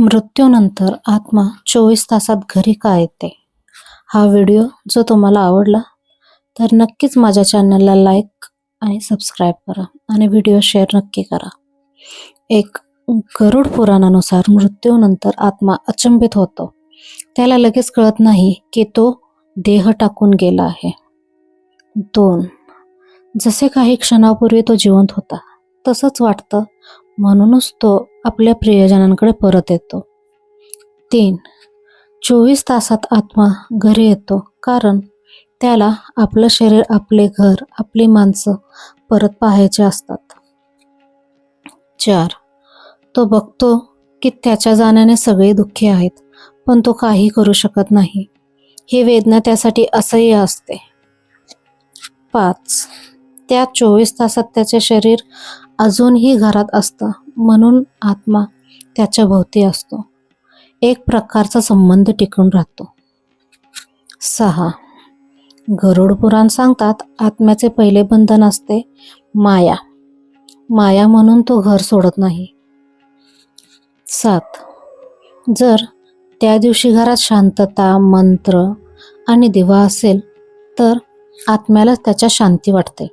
मृत्यूनंतर आत्मा चोवीस तासात घरी का येते? हा व्हिडिओ जो तुम्हाला आवडला तर नक्कीच माझ्या चॅनलला लाईक आणि सबस्क्राईब करा आणि व्हिडिओ शेअर नक्की करा. एक गरुड पुराणानुसार मृत्यूनंतर आत्मा अचंबित होतो. त्याला लगेच कळत नाही की तो देह टाकून गेला आहे. दोन जसे काही क्षणापूर्वी तो जिवंत होता तसंच वाटतं म्हणूनच तो आपल्या प्रियजनांकडे परत येतो. तीन चोवीस तासात आत्मा घरी येतो कारण त्याला आपलं शरीर आपले घर आपली माणसं परत पाहायचे असतात. चार तो बघतो की त्याच्या जाण्याने सगळे दुःखी आहेत पण तो काही करू शकत नाही. ही वेदना त्यासाठी असह्य असते. पाच त्या चोवीस तासात त्याचे शरीर अजूनही घरात असतं म्हणून आत्मा त्याच्या भोवती असतो. एक प्रकारचा संबंध टिकून राहतो. सहा. गरुड पुराण सांगतात आत्म्याचे पहिले बंधन असते माया. माया म्हणून तो घर सोडत नाही. सात. जर त्या दिवशी घरात शांतता मंत्र आणि दिवा असेल तर आत्म्याला त्याच्या शांती वाटते.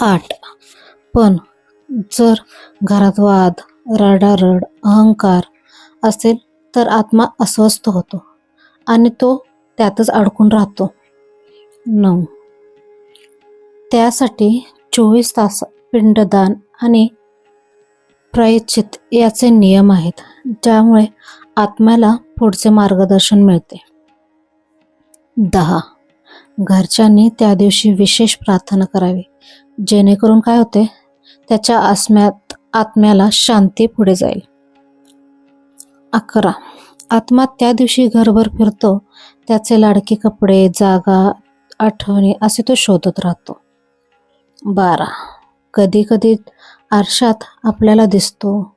आठ. पण जर घरात वाद रडारड अहंकार असेल तर आत्मा अस्वस्थ होतो आणि तो त्यातच अडकून राहतो. नऊ. त्यासाठी चोवीस तास पिंडदान आणि प्रायश्चित याचे नियम आहेत ज्यामुळे आत्म्याला पुढचे मार्गदर्शन मिळते. दहा. घरच्यांनी त्या दिवशी विशेष प्रार्थना करावी. जेणेकरून काय होते? त्याच्या आत्म्यात आत्म्याला शांती पुढे जाईल. अकरा. आत्मा त्या दिवशी घरभर फिरतो. त्याचे लाडके कपडे जागा आठवणी असे तो शोधत राहतो. बारा. कधी कधी आरशात आपल्याला दिसतो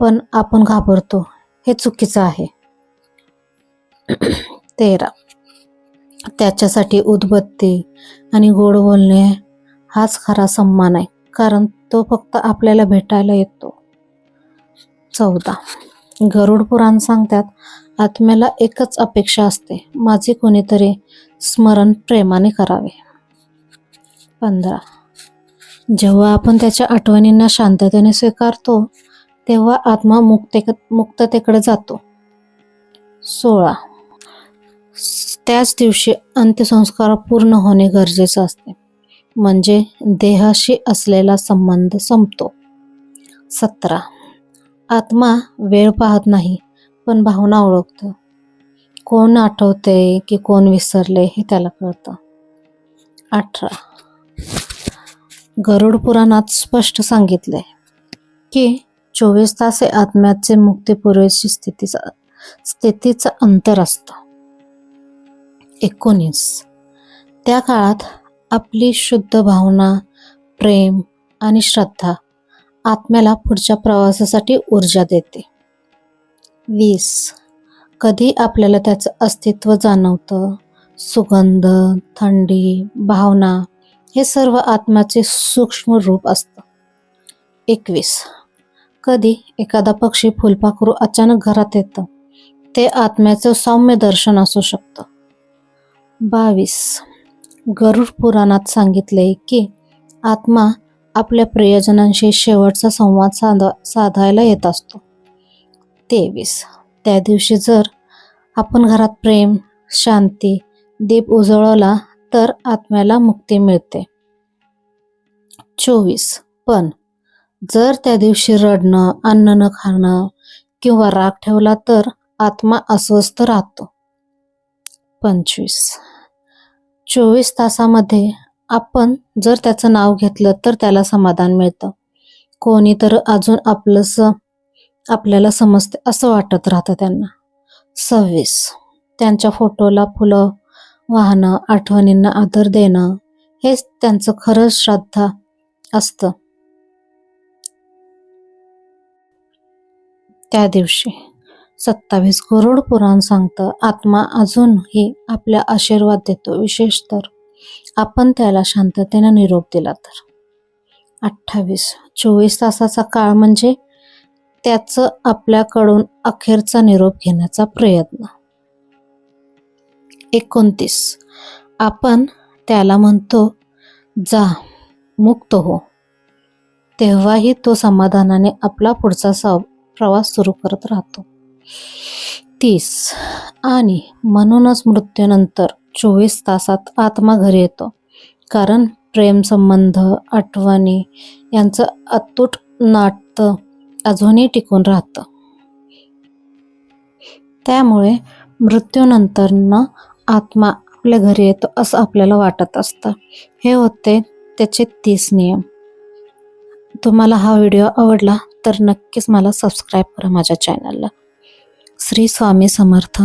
पण आपण घाबरतो. हे चुकीचं आहे. तेरा. त्याच्यासाठी उदबत्ती आणि गोड बोलणे हाच खरा सन्मान आहे. कारण तो फक्त आपल्याला भेटायला येतो. चौदा. गरुड पुराण सांगतात आत्म्याला एकच अपेक्षा असते माझे कोणीतरी स्मरण प्रेमाने करावे. पंधरा. जेव्हा आपण त्याच्या आठवणींना शांततेने स्वीकारतो तेव्हा आत्मा मुक्ते मुक्ततेकडे जातो. सोळा. त्याच दिवशी अंत्यसंस्कार पूर्ण होणे गरजेचं असते. म्हणजे देहाशी असलेला संबंध संपतो. सतरा. आत्मा वेळ पाहत नाही पण भावना ओळखतो. कोण आठवते की कोण विसरले हे त्याला कळतं. अठरा. गरुड पुराणात स्पष्ट सांगितले की चोवीस तास हे आत्म्याचे मुक्तीपूर्वीची स्थितीचा स्थितीचं अंतर असतं. एकोणीस. त्या काळात आपली शुद्ध भावना प्रेम आणि श्रद्धा आत्म्याला पुढच्या प्रवासासाठी ऊर्जा देते. वीस. कधी आपल्याला त्याचं अस्तित्व जाणवतं? सुगंध थंडी भावना हे सर्व आत्म्याचे सूक्ष्म रूप असतं. एकवीस. कधी एखादा पक्षी फुलपाखरू अचानक घरात येतं? ते आत्म्याचं सौम्य दर्शन असू शकतं. बावीस. गरुड पुराणात सांगितले की आत्मा आपल्या प्रियजनांशी शेवटचा संवाद साध साधायला येत असतो. तेवीस. त्या दिवशी जर आपण घरात प्रेम शांती दीप उजळवला तर आत्म्याला मुक्ती मिळते. चोवीस. पण जर त्या दिवशी रडणं अन्न न खाणं किंवा राग ठेवला तर आत्मा अस्वस्थ राहतो. पंचवीस. चोवीस तासामध्ये आपण जर त्याचं नाव घेतलं तर त्याला समाधान मिळतं. कोणी तर अजून आपलंसं आपल्याला समजते असं वाटत राहतं त्यांना. सव्वीस. त्यांच्या फोटोला फुलं वाहणं आठवणींना आदर देणं हेच त्यांचं खरं श्रद्धा असतं. त्या दिवशी सत्तावीस करोड पुराण सांगतं आत्मा अजूनही आपल्या आशीर्वाद देतो विशेष तर आपण त्याला शांततेने निरोप दिला तर. अठ्ठावीस. चोवीस तासाचा काळ म्हणजे त्याचं आपल्याकडून अखेरचा निरोप घेण्याचा प्रयत्न. एकोणतीस. आपण त्याला म्हणतो जा मुक्त हो. तेव्हाही तो समाधानाने आपला पुढचा स- प्रवास सुरू करत राहतो. तीस. आणि म्हणूनच मृत्यूनंतर चोवीस तासात आत्मा घरी येतो. कारण प्रेम संबंध आठवणी यांचं अतूट नाटतं अजूनही टिकून राहतं. त्यामुळे मृत्यूनंतर आत्मा आपल्या घरी येतो असं आपल्याला वाटत असतं. हे होते त्याचे तीस नियम. तुम्हाला हा व्हिडिओ आवडला तर नक्कीच मला सबस्क्राईब करा माझ्या चॅनलला श्री स्वामी समर्थ.